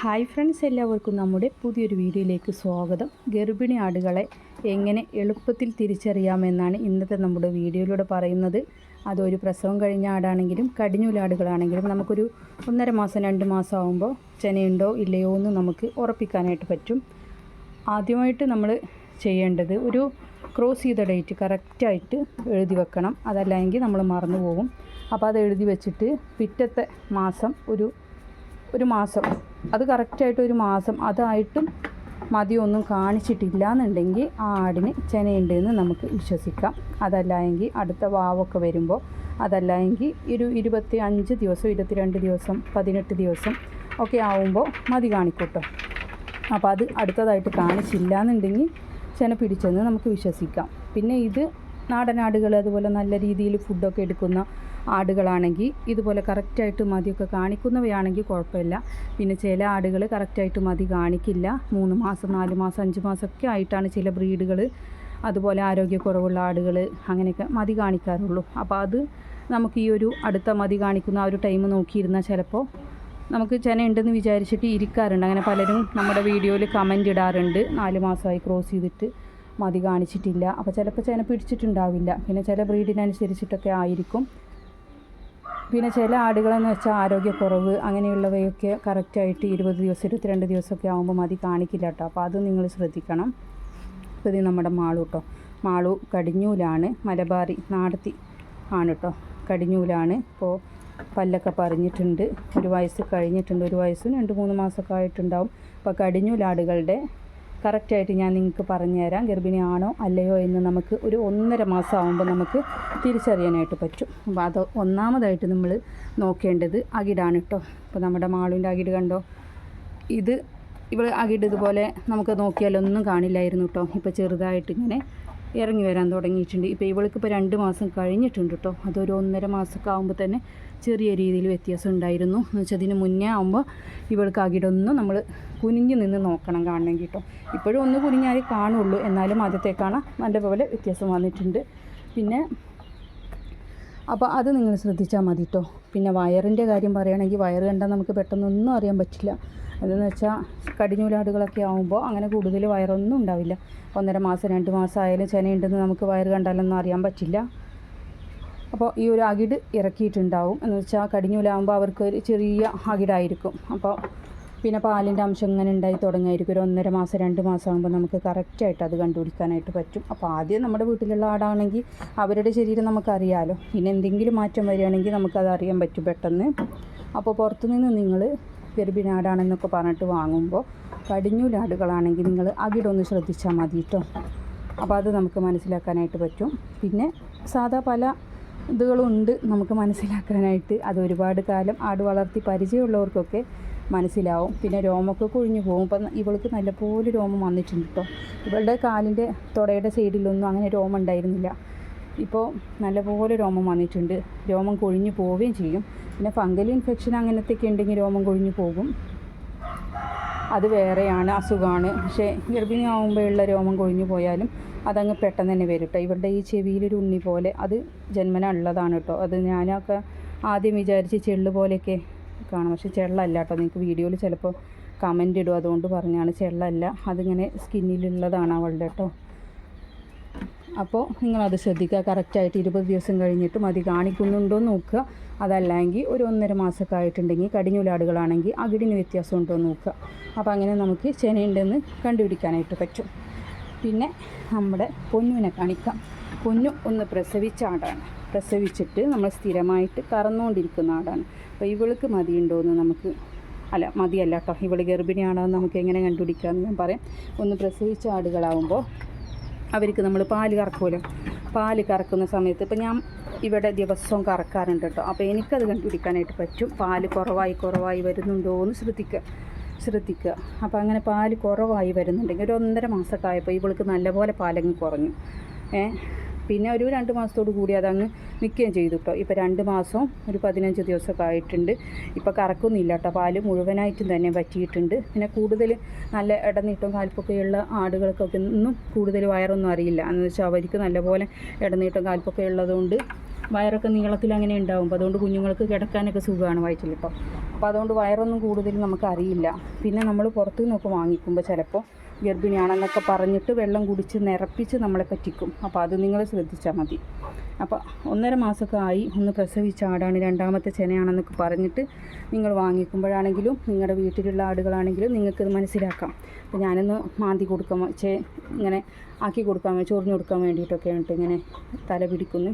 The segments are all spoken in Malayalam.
ഹായ് ഫ്രണ്ട്സ് എല്ലാവർക്കും നമ്മുടെ പുതിയൊരു വീഡിയോയിലേക്ക് സ്വാഗതം. ഗർഭിണി ആടുകളെ എങ്ങനെ എളുപ്പത്തിൽ തിരിച്ചറിയാമെന്നാണ് ഇന്നത്തെ നമ്മുടെ വീഡിയോയിലൂടെ പറയുന്നത്. അതൊരു പ്രസവം കഴിഞ്ഞ ആടാണെങ്കിലും കടിഞ്ഞൂലാടുകളാണെങ്കിലും നമുക്കൊരു ഒന്നര മാസം രണ്ട് മാസം ആകുമ്പോൾ ചെനയുണ്ടോ ഇല്ലയോ എന്ന് നമുക്ക് ഉറപ്പിക്കാനായിട്ട് പറ്റും. ആദ്യമായിട്ട് നമ്മൾ ചെയ്യേണ്ടത് ഒരു ക്രോസ് ചെയ്ത ഡേറ്റ് കറക്റ്റായിട്ട് എഴുതി വെക്കണം. അതല്ലെങ്കിൽ നമ്മൾ മറന്നു പോകും. അപ്പോൾ അത് എഴുതി വെച്ചിട്ട് പിറ്റത്തെ മാസം ഒരു ഒരു മാസം. അത് കറക്റ്റായിട്ട് ഒരു മാസം. അതായിട്ടും മതിയൊന്നും കാണിച്ചിട്ടില്ല എന്നുണ്ടെങ്കിൽ ആ ആടിന് ചെനയുണ്ട് എന്ന് നമുക്ക് വിശ്വസിക്കാം. അതല്ല എങ്കിൽ അടുത്ത വാവൊക്കെ വരുമ്പോൾ അതല്ല എങ്കിൽ ഒരു ഇരുപത്തി അഞ്ച് ദിവസം ഇരുപത്തിരണ്ട് ദിവസം പതിനെട്ട് ദിവസം ഒക്കെ ആവുമ്പോൾ മതി കാണിക്കൂട്ടോ. അപ്പോൾ അത് അടുത്തതായിട്ട് കാണിച്ചില്ല എന്നുണ്ടെങ്കിൽ ചെന പിടിച്ചെന്ന് നമുക്ക് വിശ്വസിക്കാം. പിന്നെ ഇത് നാടനാടുകൾ അതുപോലെ നല്ല രീതിയിൽ ഫുഡൊക്കെ എടുക്കുന്ന ആടുകളാണെങ്കിൽ ഇതുപോലെ കറക്റ്റായിട്ട് മതിയൊക്കെ കാണിക്കുന്നവയാണെങ്കിൽ കുഴപ്പമില്ല. പിന്നെ ചില ആടുകൾ കറക്റ്റായിട്ട് മതി കാണിക്കില്ല. മൂന്ന് മാസം നാല് മാസം അഞ്ച് മാസമൊക്കെ ആയിട്ടാണ് ചില ബ്രീഡുകൾ അതുപോലെ ആരോഗ്യക്കുറവുള്ള ആടുകൾ അങ്ങനെയൊക്കെ മതി കാണിക്കാറുള്ളൂ. അപ്പോൾ അത് നമുക്ക് ഈ ഒരു അടുത്ത മതി കാണിക്കുന്ന ആ ഒരു ടൈം നോക്കിയിരുന്നാൽ ചിലപ്പോൾ നമുക്ക് ചെന ഉണ്ടെന്ന് വിചാരിച്ചിട്ട് ഇരിക്കാറുണ്ട്. അങ്ങനെ പലരും നമ്മുടെ വീഡിയോയിൽ കമന്റ് ഇടാറുണ്ട്. നാല് മാസമായി ക്രോസ് ചെയ്തിട്ട് മതി കാണിച്ചിട്ടില്ല. അപ്പോൾ ചിലപ്പോൾ ചെന പിടിച്ചിട്ടുണ്ടാവില്ല. പിന്നെ ചില ബ്രീഡിനനുസരിച്ചിട്ടൊക്കെ ആയിരിക്കും. പിന്നെ ചില ആടുകളെന്ന് വെച്ചാൽ ആരോഗ്യക്കുറവ് അങ്ങനെയുള്ളവയൊക്കെ കറക്റ്റായിട്ട് ഇരുപത് ദിവസം ഇരുപത്തിരണ്ട് ദിവസമൊക്കെ ആകുമ്പോൾ മതി കാണിക്കില്ല കേട്ടോ. അപ്പോൾ അത് നിങ്ങൾ ശ്രദ്ധിക്കണം. ഇപ്പോൾ ഇത് നമ്മുടെ മാളു കേട്ടോ. മാളു കടിഞ്ഞൂലാണ് മലബാറി നാടത്തി ആണ് കേട്ടോ. കടിഞ്ഞൂലാണ്. ഇപ്പോൾ പല്ലൊക്കെ പറഞ്ഞിട്ടുണ്ട്. ഒരു വയസ്സ് കഴിഞ്ഞിട്ടുണ്ട് ഒരു വയസ്സും രണ്ട് മൂന്ന് മാസമൊക്കെ ആയിട്ടുണ്ടാവും. അപ്പോൾ കടിഞ്ഞൂലാടുകളുടെ കറക്റ്റായിട്ട് ഞാൻ നിങ്ങൾക്ക് പറഞ്ഞുതരാം. ഗർഭിണിയാണോ അല്ലയോ എന്ന് നമുക്ക് ഒരു ഒന്നര മാസം ആകുമ്പോൾ നമുക്ക് തിരിച്ചറിയാനായിട്ട് പറ്റും. അപ്പോൾ അത് ഒന്നാമതായിട്ട് നമ്മൾ നോക്കേണ്ടത് അകിടാണ് കേട്ടോ. ഇപ്പോൾ നമ്മുടെ മാളുവിന്റെ അകിട് കണ്ടോ? ഇത് ഇവിടെ അകിട് ഇതുപോലെ നമുക്ക് നോക്കിയാലൊന്നും കാണില്ലായിരുന്നു കേട്ടോ. ഇപ്പോൾ ചെറുതായിട്ട് ഇങ്ങനെ ഇറങ്ങി വരാൻ തുടങ്ങിയിട്ടുണ്ട്. ഇപ്പോൾ ഇവൾക്ക് ഇപ്പോൾ രണ്ട് മാസം കഴിഞ്ഞിട്ടുണ്ട് കേട്ടോ അതൊരു ഒന്നര മാസമൊക്കെ ആകുമ്പോൾ തന്നെ ചെറിയ രീതിയിൽ വ്യത്യാസം ഉണ്ടായിരുന്നു. എന്ന് വെച്ചാൽ അതിന് മുന്നേ ആകുമ്പോൾ ഇവൾക്ക് അകിടൊന്നും നമ്മൾ കുനിഞ്ഞു നിന്ന് നോക്കണം കാണണമെങ്കിൽ കേട്ടോ ഇപ്പോഴും ഒന്ന് കുനിഞ്ഞാലേ കാണുള്ളൂ. എന്നാലും ആദ്യത്തേക്കാണ് നല്ലപോലെ വ്യത്യാസം വന്നിട്ടുണ്ട്. പിന്നെ അപ്പോൾ അത് നിങ്ങൾ ശ്രദ്ധിച്ചാൽ മതി കേട്ടോ പിന്നെ വയറിന്റെ കാര്യം പറയുകയാണെങ്കിൽ വയറ് കണ്ടാൽ നമുക്ക് പെട്ടെന്നൊന്നും അറിയാൻ പറ്റില്ല. അതെന്ന് വെച്ചാൽ കടിഞ്ഞൂലാടുകളൊക്കെ ആകുമ്പോൾ അങ്ങനെ കൂടുതൽ വയറൊന്നും ഉണ്ടാവില്ല. ഒന്നര മാസം രണ്ട് മാസം ആയാലും ചെനയുണ്ടെന്ന് നമുക്ക് വയറ് കണ്ടാലൊന്നും അറിയാൻ പറ്റില്ല. അപ്പോൾ ഈ ഒരു അകിട് ഇറക്കിയിട്ടുണ്ടാവും. എന്ന് വെച്ചാൽ കടിഞ്ഞൂലാകുമ്പോൾ അവർക്ക് ഒരു ചെറിയ അകിടായിരിക്കും. അപ്പോൾ പിന്നെ പാലിന്റെ അംശം ഇങ്ങനെ ഉണ്ടായി തുടങ്ങിയായിരിക്കും. ഒരു ഒന്നര മാസം രണ്ട് മാസം ആകുമ്പോൾ നമുക്ക് കറക്റ്റായിട്ട് അത് കണ്ടുപിടിക്കാനായിട്ട് പറ്റും. അപ്പോൾ ആദ്യം നമ്മുടെ വീട്ടിലുള്ള ആടാണെങ്കിൽ അവരുടെ ശരീരം നമുക്കറിയാമല്ലോ പിന്നെ എന്തെങ്കിലും മാറ്റം വരികയാണെങ്കിൽ നമുക്കത് അറിയാൻ പറ്റും പെട്ടെന്ന്. അപ്പോൾ പുറത്തുനിന്ന് നിങ്ങൾ ഗർഭിണാടാണെന്നൊക്കെ പറഞ്ഞിട്ട് വാങ്ങുമ്പോൾ കടിഞ്ഞൂലാടുകളാണെങ്കിൽ നിങ്ങൾ അകിടൊന്ന് ശ്രദ്ധിച്ചാൽ മതി കേട്ടോ അപ്പോൾ അത് നമുക്ക് മനസ്സിലാക്കാനായിട്ട് പറ്റും പിന്നെ സാധാ പല ഇതുകളുണ്ട് നമുക്ക് മനസ്സിലാക്കാനായിട്ട് അത് ഒരുപാട് കാലം ആട് വളർത്തി പരിചയമുള്ളവർക്കൊക്കെ മനസ്സിലാവും പിന്നെ രോമൊക്കെ കൊഴിഞ്ഞു പോകും ഇപ്പം ഇവൾക്ക് നല്ലപോലെ രോമം വന്നിട്ടുണ്ട് കേട്ടോ ഇവളുടെ കാലിന്റെ തുടയുടെ സൈഡിലൊന്നും അങ്ങനെ രോമം ഉണ്ടായിരുന്നില്ല ഇപ്പോൾ നല്ലപോലെ രോമം വന്നിട്ടുണ്ട്. രോമം കൊഴിഞ്ഞു പോവുകയും ചെയ്യും. പിന്നെ ഫംഗൽ ഇൻഫെക്ഷൻ അങ്ങനത്തെയൊക്കെ ഉണ്ടെങ്കിൽ രോമം കൊഴിഞ്ഞു പോകും. അത് വേറെയാണ് അസുഖമാണ്. പക്ഷേ ഗർഭിണി ആകുമ്പോഴുള്ള രോമം കൊഴിഞ്ഞു പോയാലും അതങ്ങ് പെട്ടെന്ന് തന്നെ വരും കേട്ടോ. ഇവരുടെ ഈ ചെവിയിലൊരു ഉണ്ണി പോലെ അത് ജന്മന ഉള്ളതാണ് കേട്ടോ. അത് ഞാനൊക്കെ ആദ്യം വിചാരിച്ച് ചെള്ളു പോലെയൊക്കെ കാണും. പക്ഷേ ചെള്ളല്ല കേട്ടോ. നിങ്ങൾക്ക് വീഡിയോയിൽ ചിലപ്പോൾ കമന്റ് ഇടും. അതുകൊണ്ട് പറഞ്ഞാണ് ചെള്ളല്ല. അതിങ്ങനെ സ്കിന്നിലുള്ളതാണ് അവളുടെ കേട്ടോ. അപ്പോൾ നിങ്ങളത് ശ്രദ്ധിക്കുക. കറക്റ്റായിട്ട് ഇരുപത് ദിവസം കഴിഞ്ഞിട്ടും അത് കാണിക്കുന്നുണ്ടോ എന്ന് നോക്കുക. അതല്ലെങ്കിൽ ഒരു ഒന്നര മാസമൊക്കെ ആയിട്ടുണ്ടെങ്കിൽ കടിഞ്ഞൂലാടുകളാണെങ്കിൽ അകിടിന് വ്യത്യാസം ഉണ്ടോ എന്ന് നോക്കുക. അപ്പോൾ അങ്ങനെ നമുക്ക് ചെനയുണ്ടെന്ന് കണ്ടുപിടിക്കാനായിട്ട് പറ്റും. പിന്നെ നമ്മുടെ പൊന്നുവിനെ കാണിക്കാം. പൊന്നു ഒന്ന് പ്രസവിച്ച ആടാണ്. പ്രസവിച്ചിട്ട് നമ്മൾ സ്ഥിരമായിട്ട് കറന്നുകൊണ്ടിരിക്കുന്ന ആടാണ്. അപ്പോൾ ഇവൾക്ക് മതിയുണ്ടോ എന്ന് നമുക്ക് അല്ല മതിയല്ല കേട്ടോ. ഇവൾ ഗർഭിണിയാണോ എന്ന് നമുക്ക് എങ്ങനെ കണ്ടുപിടിക്കാമെന്ന് ഞാൻ പറയാം. ഒന്ന് പ്രസവിച്ച ആടുകളാവുമ്പോൾ അവർക്ക് നമ്മൾ പാൽ കറക്കുമല്ലോ. പാൽ കറക്കുന്ന സമയത്ത് ഇപ്പം ഞാൻ ഇവിടെ ദിവസവും കറക്കാറുണ്ട് കേട്ടോ. അപ്പോൾ എനിക്കത് കണ്ടുപിടിക്കാനായിട്ട് പറ്റും. പാൽ കുറവായി കുറവായി വരുന്നുണ്ടോ എന്ന് ശ്രദ്ധിക്കുക. ശ്രദ്ധിക്കുക. അപ്പോൾ അങ്ങനെ പാൽ കുറവായി വരുന്നുണ്ടെങ്കിൽ ഒരു ഒന്നര മാസമൊക്കെ ആയപ്പോൾ ഇവൾക്ക് നല്ലപോലെ പാലങ്ങ് കുറഞ്ഞു. ഏ? പിന്നെ ഒരു രണ്ട് മാസത്തോട് കൂടി അതങ്ങ് നിൽക്കുകയും ചെയ്തു കേട്ടോ. ഇപ്പോൾ രണ്ട് മാസം ഒരു പതിനഞ്ച് ദിവസമൊക്കെ ആയിട്ടുണ്ട്. ഇപ്പോൾ കറക്കുന്നില്ല കേട്ടോ. പാൽ മുഴുവനായിട്ടും തന്നെ പറ്റിയിട്ടുണ്ട് പിന്നെ കൂടുതൽ നല്ല ഇടനീട്ടവും കാൽപ്പൊക്കെയുള്ള ആടുകൾക്കൊക്കെ ഒന്നും കൂടുതൽ വയറൊന്നും അറിയില്ല. എന്ന് വെച്ചാൽ അവർക്ക് നല്ലപോലെ ഇടനീട്ടം കാൽപ്പൊക്കെ ഉള്ളതുകൊണ്ട് വയറൊക്കെ നീളത്തിൽ അങ്ങനെ ഉണ്ടാവും അപ്പോൾ അതുകൊണ്ട് കുഞ്ഞുങ്ങൾക്ക് കിടക്കാനൊക്കെ സുഖമാണ് വയറ്റിൽ ഇപ്പോൾ അപ്പോൾ അതുകൊണ്ട് വയറൊന്നും കൂടുതൽ നമുക്ക് അറിയില്ല. പിന്നെ നമ്മൾ പുറത്തു നിന്നൊക്കെ വാങ്ങിക്കുമ്പോൾ ചിലപ്പോൾ ഗർഭിണിയാണെന്നൊക്കെ പറഞ്ഞിട്ട് വെള്ളം കുടിച്ച് നിറപ്പിച്ച് നമ്മളെ പറ്റിക്കും. അപ്പോൾ അത് നിങ്ങൾ ശ്രദ്ധിച്ചാൽ മതി. അപ്പോൾ ഒന്നര മാസമൊക്കെ ആയി ഒന്ന് പ്രസവിച്ച ആടാണ്. രണ്ടാമത്തെ ചെനയാണെന്നൊക്കെ പറഞ്ഞിട്ട് നിങ്ങൾ വാങ്ങിക്കുമ്പോഴാണെങ്കിലും നിങ്ങളുടെ വീട്ടിലുള്ള ആടുകളാണെങ്കിലും നിങ്ങൾക്കത് മനസ്സിലാക്കാം. അപ്പോൾ ഞാനൊന്ന് മാന്തി കൊടുക്കാൻ ചേ ഇങ്ങനെ ആക്കി കൊടുക്കാൻ ചൊറിഞ്ഞു കൊടുക്കാൻ വേണ്ടിയിട്ടൊക്കെ ആയിട്ട് ഇങ്ങനെ തല പിടിക്കുന്നു.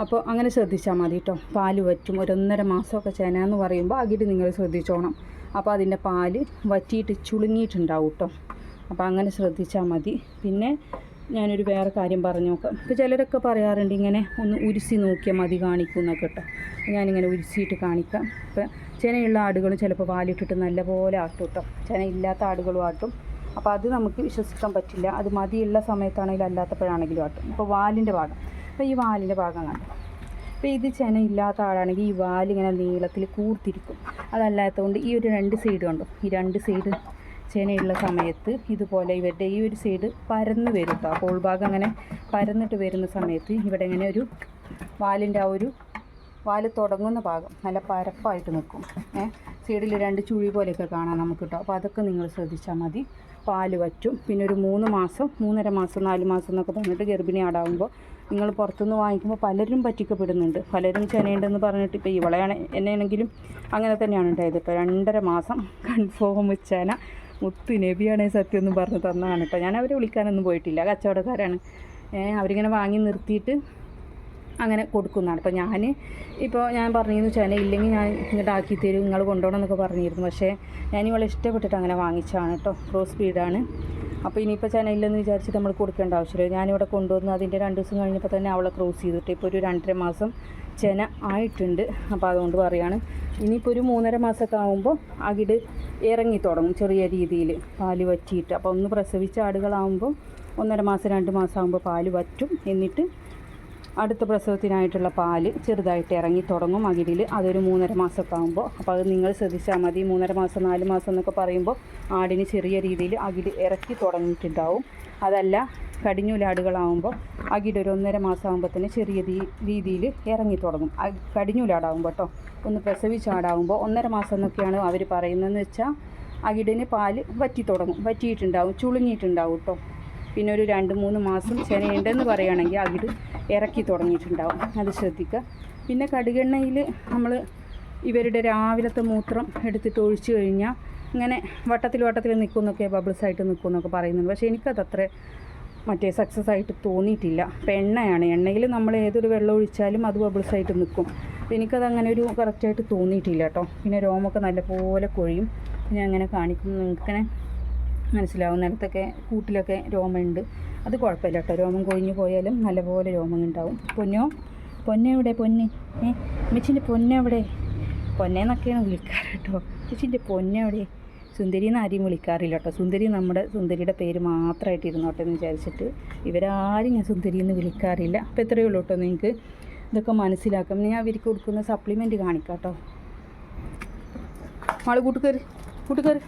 അപ്പോൾ അങ്ങനെ ശ്രദ്ധിച്ചാൽ മതി കേട്ടോ. പാൽ വറ്റും. ഒരൊന്നര മാസമൊക്കെ ചെന എന്ന് പറയുമ്പോൾ അകിട് നിങ്ങൾ ശ്രദ്ധിച്ചോണം. അപ്പോൾ അതിന്റെ പാൽ വറ്റിയിട്ട് ചുളുങ്ങിയിട്ടുണ്ടാവും കേട്ടോ. അപ്പോൾ അങ്ങനെ ശ്രദ്ധിച്ചാൽ മതി. പിന്നെ ഞാനൊരു വേറെ കാര്യം പറഞ്ഞു നോക്കാം. ഇപ്പോൾ ചിലരൊക്കെ പറയാറുണ്ട് ഇങ്ങനെ ഒന്ന് ഉരുസി നോക്കിയാൽ മതി കാണിക്കും എന്നൊക്കെ കേട്ടോ. ഞാനിങ്ങനെ ഉരുസിയിട്ട് കാണിക്കാം. ഇപ്പം ചെനയുള്ള ആടുകൾ ചിലപ്പോൾ പാലിട്ടിട്ട് നല്ലപോലെ ആട്ടും കേട്ടോ. ചെന ഇല്ലാത്ത ആടുകളും ആട്ടും. അപ്പോൾ അത് നമുക്ക് വിശ്വസിക്കാൻ പറ്റില്ല. അത് മതിയുള്ള സമയത്താണെങ്കിലും അല്ലാത്തപ്പോഴാണെങ്കിലും ആട്ടും. ഇപ്പോൾ വാലിന്റെ ഭാഗം. അപ്പോൾ ഈ വാലിന്റെ ഭാഗം കണ്ടോ? അപ്പോൾ ഇത് ചെന ഇല്ലാത്ത ആളാണെങ്കിൽ ഈ വാലിങ്ങനെ നീളത്തിൽ കൂർത്തിരിക്കും. അതല്ലാത്തതുകൊണ്ട് ഈ ഒരു രണ്ട് സൈഡ് കണ്ടോ? ഈ രണ്ട് സൈഡ് ചെനയുള്ള സമയത്ത് ഇതുപോലെ ഇവരുടെ ഈ ഒരു സൈഡ് പരന്ന് വരും കേട്ടോ അപ്പോൾ ഭാഗം അങ്ങനെ പരന്നിട്ട് വരുന്ന സമയത്ത് ഇവിടെ ഇങ്ങനെ ഒരു വാലിന്റെ ആ ഒരു വാൽ തുടങ്ങുന്ന ഭാഗം നല്ല പരപ്പായിട്ട് നിൽക്കും ഏഹ് സൈഡിൽ രണ്ട് ചുഴി പോലെയൊക്കെ കാണാം നമുക്ക് കേട്ടോ അപ്പോൾ അതൊക്കെ നിങ്ങൾ ശ്രദ്ധിച്ചാൽ മതി. പാൽ വറ്റും. പിന്നെ ഒരു മൂന്ന് മാസം മൂന്നര മാസം നാല് മാസം എന്നൊക്കെ പറഞ്ഞിട്ട് ഗർഭിണി ആടാകുമ്പോൾ നിങ്ങൾ പുറത്തുനിന്ന് വാങ്ങിക്കുമ്പോൾ പലരും പറ്റിക്കപ്പെടുന്നുണ്ട്. പലരും ചെനയുണ്ടെന്ന് പറഞ്ഞിട്ട് ഇപ്പോൾ ഇവളെയാണ് എന്നെയാണെങ്കിലും അങ്ങനെ തന്നെയാണ് ഉണ്ടായത്. ഇപ്പോൾ രണ്ടര മാസം കൺഫേം വെച്ചാന മുത്തു നബിയാണേ സത്യം എന്ന് പറഞ്ഞ് തന്നതാണ് കേട്ടോ. ഞാൻ അവരെ വിളിക്കാനൊന്നും പോയിട്ടില്ല. കച്ചവടക്കാരാണ്. അവരിങ്ങനെ വാങ്ങി നിർത്തിയിട്ട് അങ്ങനെ കൊടുക്കുന്നതാണ്. അപ്പോൾ ഞാൻ ഇപ്പോൾ ഞാൻ പറഞ്ഞിരുന്നു ചെന ഇല്ലെങ്കിൽ ഞാൻ ഇങ്ങോട്ട് ആക്കി തരും നിങ്ങൾ കൊണ്ടുപോകണം എന്നൊക്കെ പറഞ്ഞിരുന്നു. പക്ഷേ ഞാൻ ഇവളെ ഇഷ്ടപ്പെട്ടിട്ട് അങ്ങനെ വാങ്ങിച്ചതാണ് കേട്ടോ. ക്രോസ് സ്പീഡാണ് അപ്പോൾ ഇനിയിപ്പോൾ ചെനയില്ലെന്ന് വിചാരിച്ച് നമ്മൾ കൊടുക്കേണ്ട ആവശ്യമില്ല. ഞാനിവിടെ കൊണ്ടുവന്ന് അതിന്റെ രണ്ട് ദിവസം കഴിഞ്ഞപ്പോൾ തന്നെ അവളെ ക്രോസ് ചെയ്തിട്ട് ഇപ്പോൾ ഒരു രണ്ടര മാസം ചെന ആയിട്ടുണ്ട്. അപ്പോൾ അതുകൊണ്ട് പറയാണ് ഇനിയിപ്പോൾ ഒരു മൂന്നര മാസമൊക്കെ ആകുമ്പോൾ അകിട് ഇറങ്ങി തുടങ്ങും ചെറിയ രീതിയിൽ പാൽ വറ്റിയിട്ട്. അപ്പോൾ ഒന്ന് പ്രസവിച്ച ആടുകളാകുമ്പോൾ ഒന്നര മാസം രണ്ട് മാസം ആകുമ്പോൾ പാൽ വറ്റും. എന്നിട്ട് അടുത്ത പ്രസവത്തിനായിട്ടുള്ള പാൽ ചെറുതായിട്ട് ഇറങ്ങി തുടങ്ങും. അകിടിൽ അതൊരു മൂന്നര മാസമൊക്കെ ആകുമ്പോൾ അപ്പോൾ അത് നിങ്ങൾ ശ്രദ്ധിച്ചാൽ മതി. മൂന്നര മാസം നാല് മാസം എന്നൊക്കെ പറയുമ്പോൾ ആടിന് ചെറിയ രീതിയിൽ അകിട് ഇറക്കി തുടങ്ങിയിട്ടുണ്ടാവും. അതല്ല കടിഞ്ഞൂലാടുകളാകുമ്പോൾ അകിട് ഒരു ഒന്നര തന്നെ ചെറിയ രീതിയിൽ ഇറങ്ങി തുടങ്ങും. കടിഞ്ഞൂലാടാകുമ്പോൾ കേട്ടോ. ഒന്ന് പ്രസവിച്ചാടാകുമ്പോൾ ഒന്നര മാസം എന്നൊക്കെയാണ് അവർ പറയുന്നതെന്ന് വെച്ചാൽ അകിടിന് പാൽ വറ്റി തുടങ്ങും. വറ്റിയിട്ടുണ്ടാവും ചുളുങ്ങിയിട്ടുണ്ടാവും കേട്ടോ. പിന്നെ ഒരു രണ്ട് മൂന്ന് മാസം ചെനയുണ്ടെന്ന് പറയുകയാണെങ്കിൽ അകിട് ഇറക്കി തുടങ്ങിയിട്ടുണ്ടാവും. അത് ശ്രദ്ധിക്കുക. പിന്നെ കടുകെണ്ണയിൽ നമ്മൾ ഇവരുടെ രാവിലത്തെ മൂത്രം എടുത്തിട്ട് ഒഴിച്ചു കഴിഞ്ഞാൽ ഇങ്ങനെ വട്ടത്തിൽ വട്ടത്തിൽ നിൽക്കുമെന്നൊക്കെ ബബിൾസ് ആയിട്ട് നിൽക്കുമെന്നൊക്കെ പറയുന്നുണ്ട്. പക്ഷേ എനിക്കത് അത്ര മറ്റേ സക്സസ് ആയിട്ട് തോന്നിയിട്ടില്ല. ഇപ്പം എണ്ണയാണ്. എണ്ണയിൽ നമ്മൾ ഏതൊരു വെള്ളം ഒഴിച്ചാലും അത് ബബിൾസ് ആയിട്ട് നിൽക്കും. എനിക്കത് അങ്ങനെ ഒരു കറക്റ്റായിട്ട് തോന്നിയിട്ടില്ല കേട്ടോ. പിന്നെ രോമൊക്കെ നല്ലപോലെ കൊഴിയും. ഞാൻ അങ്ങനെ കാണിക്കും നിങ്ങൾക്കിങ്ങനെ മനസ്സിലാവും. നിലത്തൊക്കെ കൂട്ടിലൊക്കെ രോമമുണ്ട്. അത് കുഴപ്പമില്ല കേട്ടോ രോമം കൊഴിഞ്ഞു പോയാലും നല്ലപോലെ രോമം ഉണ്ടാവും. പൊന്നോ? പൊന്നെവിടെ പൊന്നെ. ഏ? മെച്ചിന്റെ പൊന്നെവിടെ പൊന്നേന്നൊക്കെയാണ് വിളിക്കാറ് കേട്ടോ. മെച്ചിന്റെ പൊന്നെവിടെ സുന്ദരി എന്ന് ആരെയും വിളിക്കാറില്ല കേട്ടോ സുന്ദരി നമ്മുടെ സുന്ദരിയുടെ പേര് മാത്രമായിട്ട് ഇരുന്നോട്ടെ എന്ന് വിചാരിച്ചിട്ട് ഇവരാരും ഞാൻ സുന്ദരി എന്ന് വിളിക്കാറില്ല. അപ്പോൾ എത്രയേ ഉള്ളൂ കേട്ടോ നിങ്ങൾക്ക്. ഇതൊക്കെ മനസ്സിലാക്കാം. ഞാൻ അവർക്ക് കൊടുക്കുന്ന സപ്ലിമെന്റ് കാണിക്കാം കേട്ടോ. ആൾ കൂട്ടുകയറി കൂട്ടുകയറി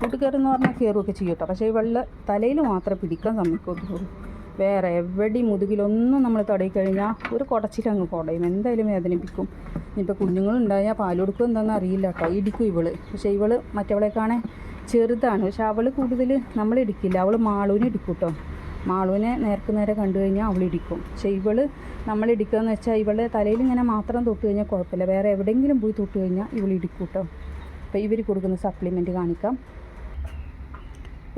കൂട്ടുകയറെന്ന് പറഞ്ഞാൽ കയറുകയൊക്കെ ചെയ്യും കേട്ടോ. പക്ഷേ ഈ വെള്ളം തലയിൽ മാത്രമേ പിടിക്കാൻ സമ്മതിക്കത്തുള്ളൂ വേറെ എവിടെയും മുതുകിലൊന്നും നമ്മൾ തടയി കഴിഞ്ഞാൽ ഒരു കുടച്ചിലങ്ങ് കുടയും. എന്തായാലും വേദനിപ്പിക്കും ഇനിയിപ്പോൾ കുഞ്ഞുങ്ങളുണ്ടായാൽ പാൽ കൊടുക്കും എന്താണെന്ന് അറിയില്ല കേട്ടോ. ഇടിക്കും ഇവൾ. പക്ഷേ ഇവൾ മറ്റവളെക്കാണെ ചെറുതാണ്. പക്ഷെ അവൾ കൂടുതൽ നമ്മൾ ഇടിക്കില്ല. അവൾ മാളൂനെ ഇടിക്കും കേട്ടോ. മാളുവിനെ നേർക്ക് നേരെ കണ്ടു കഴിഞ്ഞാൽ അവൾ ഇടിക്കും. പക്ഷേ ഇവൾ നമ്മൾ ഇടിക്കുക എന്ന് വെച്ചാൽ ഇവളുടെ തലയിൽ ഇങ്ങനെ മാത്രം തൊട്ട് കഴിഞ്ഞാൽ കുഴപ്പമില്ല. വേറെ എവിടെയെങ്കിലും പോയി തൊട്ട് കഴിഞ്ഞാൽ ഇവൾ ഇടിക്കും കേട്ടോ. അപ്പോൾ ഇവർ കൊടുക്കുന്ന സപ്ലിമെന്റ് കാണിക്കാം.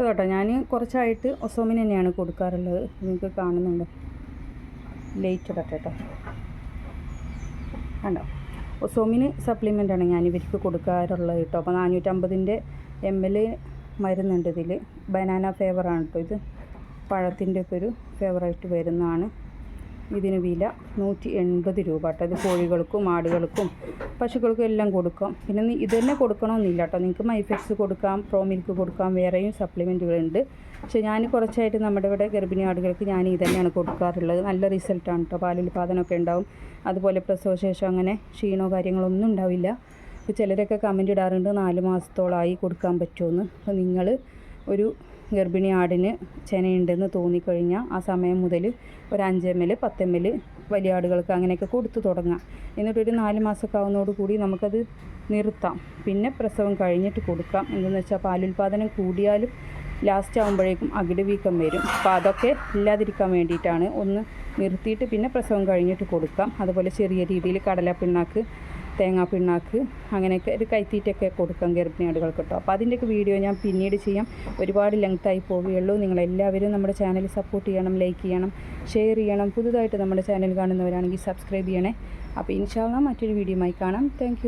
അപ്പോൾ കേട്ടോ ഞാൻ കുറച്ചായിട്ട് ഒസോമിന് തന്നെയാണ് കൊടുക്കാറുള്ളത്. നിങ്ങൾക്ക് കാണുന്നുണ്ട്. ലേറ്റ് ഇടട്ടെ കേട്ടോ കണ്ടോ? ഒസോമിന് സപ്ലിമെന്റാണ് ഞാൻ ഇവർക്ക് കൊടുക്കാറുള്ളത് കേട്ടോ. അപ്പോൾ നാനൂറ്റമ്പതിന്റെ എം എൽ മരുന്നുണ്ട് ഇതിൽ ബനാന ഫ്ലേവറാണ് കേട്ടോ ഇത്. പഴത്തിന്റെ ഒക്കെ ഒരു ഫ്ലേവറായിട്ട് വരുന്നതാണ്. ഇതിന് വില നൂറ്റി എൺപത് രൂപ കേട്ടോ. ഇത് കോഴികൾക്കും ആടുകൾക്കും പശുക്കൾക്കും എല്ലാം കൊടുക്കാം. പിന്നെ ഇത് തന്നെ കൊടുക്കണമെന്നില്ല കേട്ടോ. നിങ്ങൾക്ക് മൈഫെക്സ് കൊടുക്കാം പ്രോ മിൽക്ക് കൊടുക്കാം വേറെയും സപ്ലിമെന്റുകളുണ്ട് പക്ഷേ ഞാൻ കുറച്ചായിട്ട് നമ്മുടെ ഇവിടെ ഗർഭിണി ആടുകൾക്ക് ഞാൻ ഇത് തന്നെയാണ് കൊടുക്കാറുള്ളത്. നല്ല റിസൾട്ടാണ് കേട്ടോ. പാലുൽപാദനമൊക്കെ ഉണ്ടാവും. അതുപോലെ പ്രസവശേഷം അങ്ങനെ ക്ഷീണോ കാര്യങ്ങളൊന്നും ഉണ്ടാവില്ല. ഇപ്പോൾ ചിലരൊക്കെ കമന്റ് ഇടാറുണ്ട് നാല് മാസത്തോളമായി കൊടുക്കാൻ പറ്റുമെന്ന് അപ്പോൾ നിങ്ങൾ ഒരു ഗർഭിണി ആടിന് ചെനയുണ്ടെന്ന് തോന്നിക്കഴിഞ്ഞാൽ ആ സമയം മുതൽ ഒരു അഞ്ച് എം എൽ പത്ത് എം എൽ വലിയ ആടുകൾക്ക് അങ്ങനെയൊക്കെ കൊടുത്തു തുടങ്ങാം. എന്നിട്ടൊരു നാല് മാസമൊക്കെ ആവുന്നതോടുകൂടി നമുക്കത് നിർത്താം. പിന്നെ പ്രസവം കഴിഞ്ഞിട്ട് കൊടുക്കാം. എന്തെന്ന് വെച്ചാൽ പാലുൽപാദനം കൂടിയാലും ലാസ്റ്റ് ആകുമ്പോഴേക്കും അകിട് വീക്കം വരും. അപ്പോൾ അതൊക്കെ ഇല്ലാതിരിക്കാൻ വേണ്ടിയിട്ടാണ് ഒന്ന് നിർത്തിയിട്ട് പിന്നെ പ്രസവം കഴിഞ്ഞിട്ട് കൊടുക്കാം. അതുപോലെ ചെറിയ രീതിയിൽ കടല പിണ്ണാക്ക് തേങ്ങാ പിണ്ണാക്ക് അങ്ങനെയൊക്കെ ഒരു കൈത്തീറ്റൊക്കെ കൊടുക്കാം ഗർഭിണി ആടുകൾക്ക് കേട്ടോ. അപ്പോൾ അതിന്റെയൊക്കെ വീഡിയോ ഞാൻ പിന്നീട് ചെയ്യാം. ഒരുപാട് ലെങ്ത്തായി പോവുകയുള്ളൂ. നിങ്ങളെല്ലാവരും നമ്മുടെ ചാനൽ സപ്പോർട്ട് ചെയ്യണം ലൈക്ക് ചെയ്യണം ഷെയർ ചെയ്യണം. പുതുതായിട്ട് നമ്മുടെ ചാനൽ കാണുന്നവരാണെങ്കിൽ സബ്സ്ക്രൈബ് ചെയ്യണേ. അപ്പോൾ ഇൻഷാല്ല മറ്റൊരു വീഡിയോയുമായി കാണാം. താങ്ക്